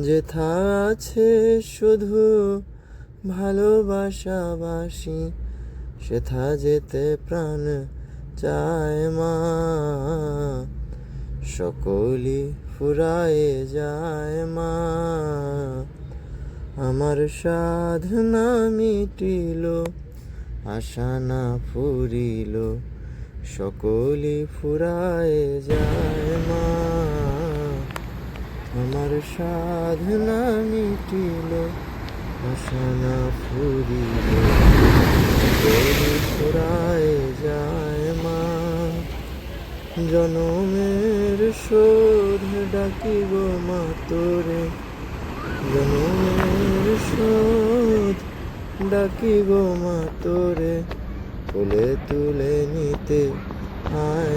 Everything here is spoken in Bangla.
যেথা আছে শুধু ভালোবাসাবাসি, সেথা যেতে প্রাণ চায় মা। সকলই ফুরায়ে যায় মা। আমার সাধনা মিটিল, আশা না ফুরিল, সকলই ফুরায়ে যায় মা। আমার সাধনা মিটিল আশা না ফুরিল ফুরায়ে যায় মা, জনমের শোধ ডাকি গো মা তোরে। জনমের শোধ ডাকি গো মা তোরে। কোলে তুলে নিতে আয়